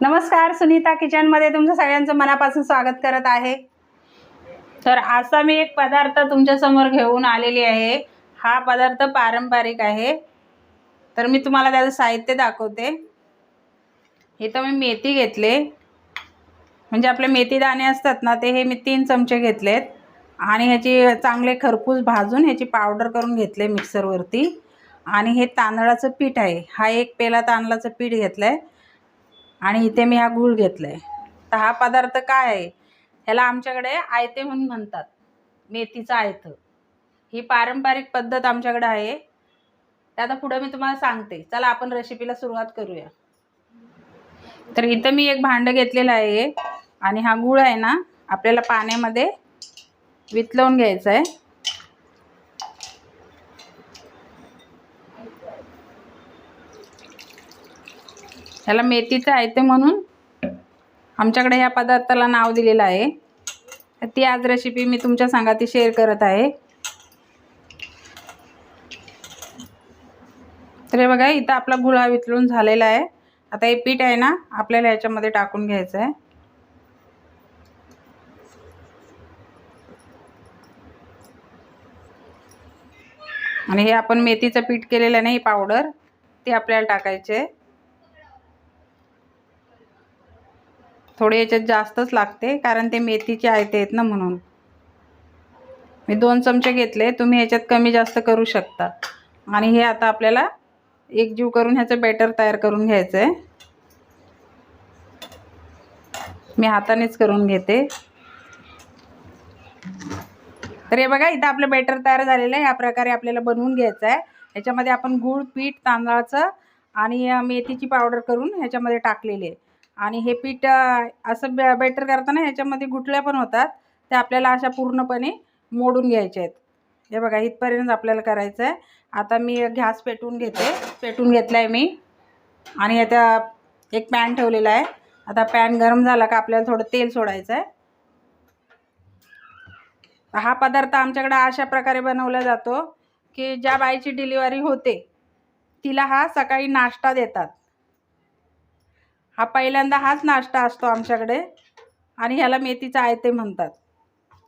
नमस्कार सुनीता किचनमध्ये तुमचं सगळ्यांचं मनापासून स्वागत करत आहे. तर असा मी एक पदार्थ तुमच्यासमोर घेऊन आलेली आहे. हा पदार्थ पारंपरिक आहे. तर मी तुम्हाला त्याचं साहित्य दाखवते. इथं मी मेथी घेतले. म्हणजे आपले मेथी दाणे असतात ना ते हे मी तीन चमचे घेतलेत. आणि ह्याची चांगले खरपूस भाजून ह्याची पावडर करून घेतले मिक्सरवरती. आणि हे तांदळाचं पीठ आहे. हा एक पेला तांदळाचं पीठ घेतलं आहे आणि इथे मी हा गूळ घेतला आहे तर हा पदार्थ काय आहे? ह्याला आमच्याकडे आयते म्हणून म्हणतात. मेथीचं आयतं. ही पारंपरिक पद्धत आमच्याकडे आहे. ते आता पुढं मी तुम्हाला सांगते. चला आपण रेसिपीला सुरुवात करूया. तर इथं मी एक भांडं घेतलेलं आहे आणि हा गूळ आहे ना आपल्याला पाण्यामध्ये वितलवून घ्यायचा आहे. ह्याला मेथीचं आयते म्हणून आमच्याकडे ह्या पदार्थाला नाव दिलेलं आहे. ती आज रेसिपी मी तुमच्या संगाती शेअर करत आहे. तर बघा इथं आपला गुळा वितळून झालेला आहे. आता हे पीठ आहे ना आपल्याला ह्याच्यामध्ये टाकून घ्यायचं आहे आणि हे आपण मेथीचं पीठ केलेलं नाही पावडर ते आपल्याला टाकायचे आहे थोडे याच्यात जास्तच लागते कारण ते मेथीचे आयते आहेत ना म्हणून. मी दोन चमचे घेतले तुम्ही ह्याच्यात कमी जास्त करू शकता. आणि हे आता आपल्याला एकजीव करून ह्याचं बॅटर तयार करून घ्यायचं आहे मी हातानेच करून घेते. तर हे बघा इथं आपलं बॅटर तयार झालेलं आहे. या प्रकारे आपल्याला बनवून घ्यायचं आहे ह्याच्यामध्ये आपण गूळ पीठ तांदळाचं आणि मेथीची पावडर करून ह्याच्यामध्ये टाकलेली आहे. आणि हे पीठ असं बे बेटर करताना ह्याच्यामध्ये गुठल्या पण होतात. त्या आपल्याला अशा पूर्णपणे मोडून घ्यायच्या आहेत. हे बघा इथपर्यंत आपल्याला करायचं आहे. आता मी घास पेटून घेते. पेटून घेतला आहे मी. आणि आता एक पॅन ठेवलेला आहे. आता पॅन गरम झाला का आपल्याला थोडं तेल सोडायचं आहे. हा पदार्थ आमच्याकडे अशा प्रकारे बनवला जातो की ज्या बाईची डिलिव्हरी होते तिला हा सकाळी नाश्ता देतात. हा पहिल्यांदा हाच नाश्ता असतो आमच्याकडे. आणि ह्याला मेथीचं आयते म्हणतात.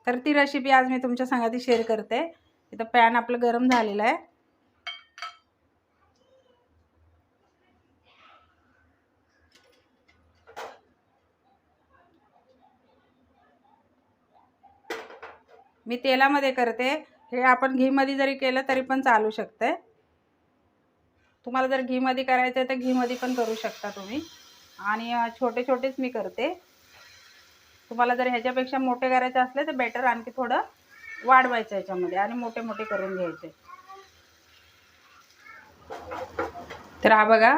तर ती रेसिपी आज मी तुमच्या संगाती शेअर करते. इथं पॅन आपलं गरम झालेलं आहे. मी तेलामध्ये करते. हे आपण घीमध्ये जरी केलं तरी पण चालू शकते तुम्हाला जर घीमध्ये करायचं आहे तर घीमध्ये पण करू शकता तुम्ही. आणि छोटे छोटेच मी करते. तुम्हाला जर ह्याच्यापेक्षा मोठे करायचे असले तर बेटर आणखी थोडं वाढवायचं ह्याच्यामध्ये आणि मोठे मोठे करून घ्यायचे. तर हा बघा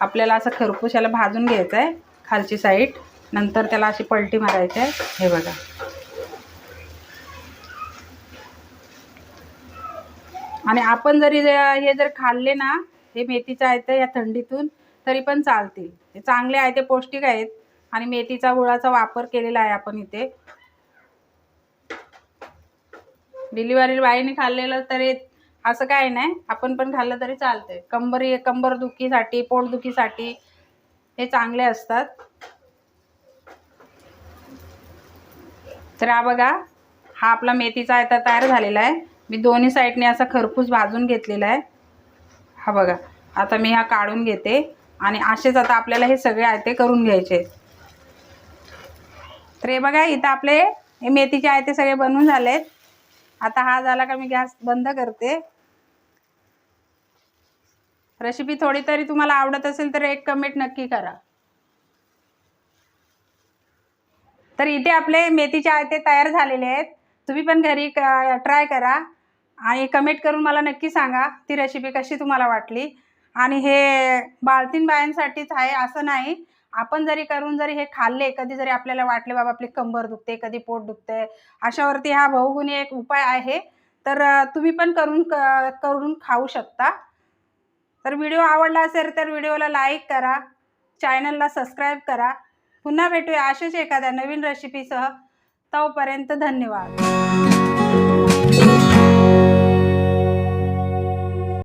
आपल्याला असं खरपूस याला भाजून घ्यायचं आहे खालची साईड नंतर त्याला अशी पलटी मारायची आहे. हे बघा. आणि आपण जरी हे जर खाल्ले ना हे मेथीचं आहे तर या थंडीतून तरी पण चालतील. ते चांगले आहे ते पौष्टिक आहेत आणि मेथीचा गुळाचा वापर केलेला आहे आपण इथे. डिलिव्हरी बाईने खाल्लेलं तरी असं काय नाही आपण पण खाल्लं तरी चालते कंबरी कंबर दुखीसाठी पोटदुखीसाठी हे चांगले असतात. तर हा बघा हा आपला मेथीचा आयता तयार झालेला आहे. मी दोन्ही साईडने असा खरपूस भाजून घेतलेला आहे. हा बघा आता मी हा काढून घेते. आणि असेच आता आपल्याला हे सगळे आयते करून घ्यायचे. तर हे बघा इथं आपले हे मेथीचे आयते सगळे बनवून झालेत. आता हा झाला का मी गॅस बंद करते. रेसिपी थोडी तरी तुम्हाला आवडत असेल तर एक कमेंट नक्की करा. तर इथे आपले मेथीचे आयते तयार झालेले आहेत. तुम्ही पण घरी ट्राय करा आणि कमेंट करून मला नक्की सांगा ती रेसिपी कशी तुम्हाला वाटली. आणि हे बाळतीन बायांसाठीच आहे असं नाही. आपण जरी करून जरी हे खाल्ले कधी जरी आपल्याला वाटले बाबा आपली कंबर दुखते कधी पोट दुखते अशावरती हा बहुगुणी एक उपाय आहे. तर तुम्ही पण करून क करून खाऊ शकता. तर व्हिडिओ आवडला असेल तर व्हिडिओला लाईक करा चॅनलला सबस्क्राईब करा. पुन्हा भेटूया अशाच एखाद्या नवीन रेसिपीसह तोपर्यंत धन्यवाद.